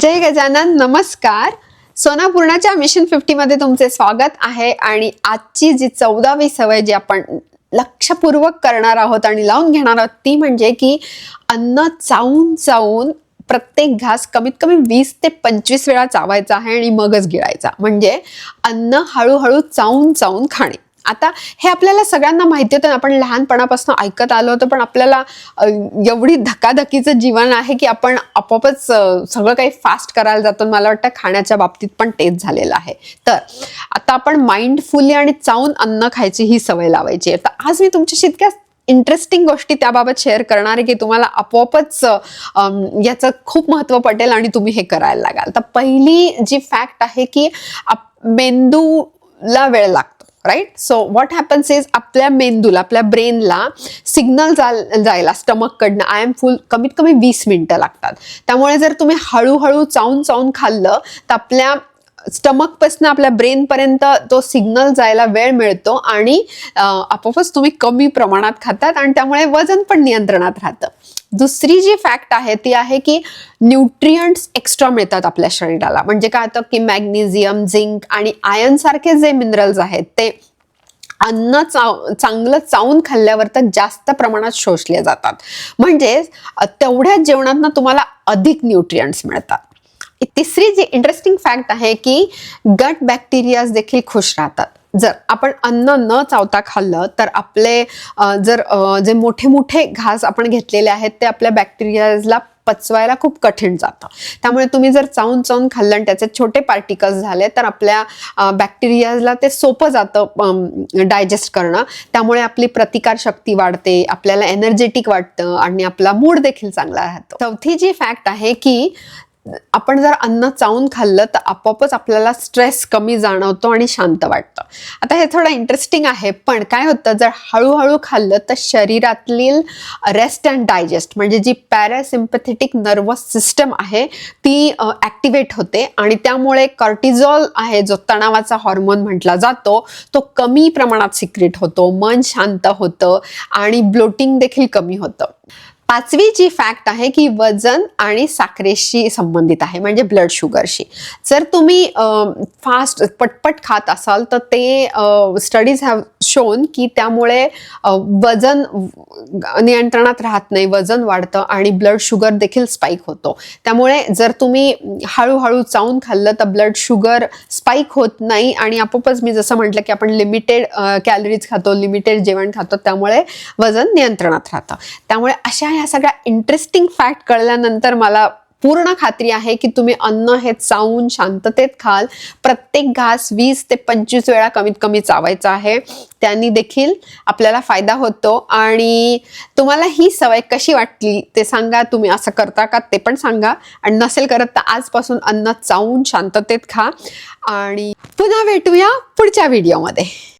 जय गजानन नमस्कार. सोनापूर्णाच्या मिशन फिफ्टीमध्ये तुमचे स्वागत आहे आणि आजची जी चौदावी सवय जी आपण लक्षपूर्वक करणार आहोत आणि लावून घेणार आहोत ती म्हणजे की अन्न चावून चावून प्रत्येक घास कमीत कमी वीस ते पंचवीस वेळा चावायचा आहे आणि मगच गिळायचा. म्हणजे अन्न हळूहळू चावून चावून खाणे. आता हे आपल्याला सगळ्यांना माहिती होतं आपण लहानपणापासून ऐकत आलो होतं पण आपल्याला एवढी धकाधकीचं जीवन आहे की आपण आपोआपच सगळं काही फास्ट करायला जातो मला वाटतं खाण्याच्या बाबतीत पण तेच झालेलं आहे. तर आता आपण माइंडफुली आणि चावून अन्न खायची ही सवय लावायची आहे. तर आज मी तुमच्याशी इतक्या इंटरेस्टिंग गोष्टी त्याबाबत शेअर करणार आहे की तुम्हाला आपोआपच याचं खूप महत्त्व पटेल आणि तुम्ही हे करायला लागाल. तर पहिली जी फॅक्ट आहे की आप- मेंदूला वेळ लागतो. Right so what happens is आपल्या मेंदूला आपल्या ब्रेनला सिग्नल जायला स्टमककडनं आय एम फुल कमीत कमी वीस मिनटं लागतात. त्यामुळे जर तुम्ही हळूहळू चावून चावून खाल्लं तर आपल्या स्टमकपासून आपल्या ब्रेनपर्यंत तो सिग्नल जायला वेळ मिळतो आणि आपोआपच तुम्ही कमी प्रमाणात खातात आणि त्यामुळे वजन पण नियंत्रणात राहतं. दुसरी जी फॅक्ट आहे ती आहे की न्यूट्रियंट्स एक्स्ट्रा मिळतात आपल्या शरीराला. म्हणजे काय होतं की मॅग्नेशियम झिंक आणि आयन सारखे जे मिनरल्स आहेत ते अन्न चाव चांगलं चावून खाल्ल्यावर तर जास्त प्रमाणात शोषले जातात. म्हणजे तेवढ्याच जेवणातनं तुम्हाला अधिक न्यूट्रियंट्स मिळतात. तिसरी जी इंटरेस्टिंग फॅक्ट आहे की गट बॅक्टेरियाज देखील खुश राहतात. जर आपण अन्न न चावता खाल्लं तर आपले जर जे मोठे मोठे घास आपण घेतलेले आहेत ते आपल्या बॅक्टेरियाजला पचवायला खूप कठीण जातं. त्यामुळे तुम्ही जर चावून चावून खाल्लं आणि त्याचे छोटे पार्टिकल्स झाले तर आपल्या बॅक्टेरियाजला ते सोपं जातं डायजेस्ट करणं. त्यामुळे आपली प्रतिकार शक्ती वाढते आपल्याला एनर्जेटिक वाटतं आणि आपला मूड देखील चांगला राहतो. चौथी जी फॅक्ट आहे की आपण जर अन्न चावून खाल्लं तर आपोआपच आपल्याला स्ट्रेस कमी जाणवतो आणि शांत वाटतं. आता हे थोडं इंटरेस्टिंग आहे पण काय होतं जर हळूहळू खाल्लं तर शरीरातील रेस्ट अँड डायजेस्ट म्हणजे जी पॅरासिम्पथेटिक नर्वस सिस्टम आहे ती ॲक्टिवेट होते आणि त्यामुळे कॉर्टिझॉल आहे जो तणावाचा हॉर्मोन म्हटला जातो तो कमी प्रमाणात सिक्रेट होतो मन शांत होतं आणि ब्लोटिंग देखील कमी होतं. पाचवी जी फॅक्ट आहे की वजन आणि साखरेशी संबंधित आहे म्हणजे ब्लड शुगरशी जर तुम्ही फास्ट पटपट खात असाल तर ते स्टडीज हॅव शोन की त्यामुळे वजन नियंत्रणात राहत नाही वजन वाढतं आणि ब्लड शुगर देखील स्पाईक होतो. त्यामुळे जर तुम्ही हळूहळू चावून खाल्लं तर ब्लड शुगर स्पाईक होत नाही आणि आपोआपच मी जसं म्हटलं की आपण लिमिटेड कॅलरीज खातो लिमिटेड जेवण खातो त्यामुळे वजन नियंत्रणात राहतं. त्यामुळे अशा ह्या सगळ्या इंटरेस्टिंग फॅक्ट कळल्यानंतर मला पूर्ण खात्री आहे की तुम्ही अन्न हे चावून शांततेत खाल. प्रत्येक घास वीस ते पंचवीस वेळा कमीत कमी चावायचा आहे. त्यांनी देखील आपल्याला फायदा होतो. आणि तुम्हाला ही सवय कशी वाटली ते सांगा. तुम्ही असं करता का ते पण सांगा. आणि नसेल करत तर आजपासून अन्न चावून शांततेत खा. आणि पुन्हा भेटूया पुढच्या व्हिडिओमध्ये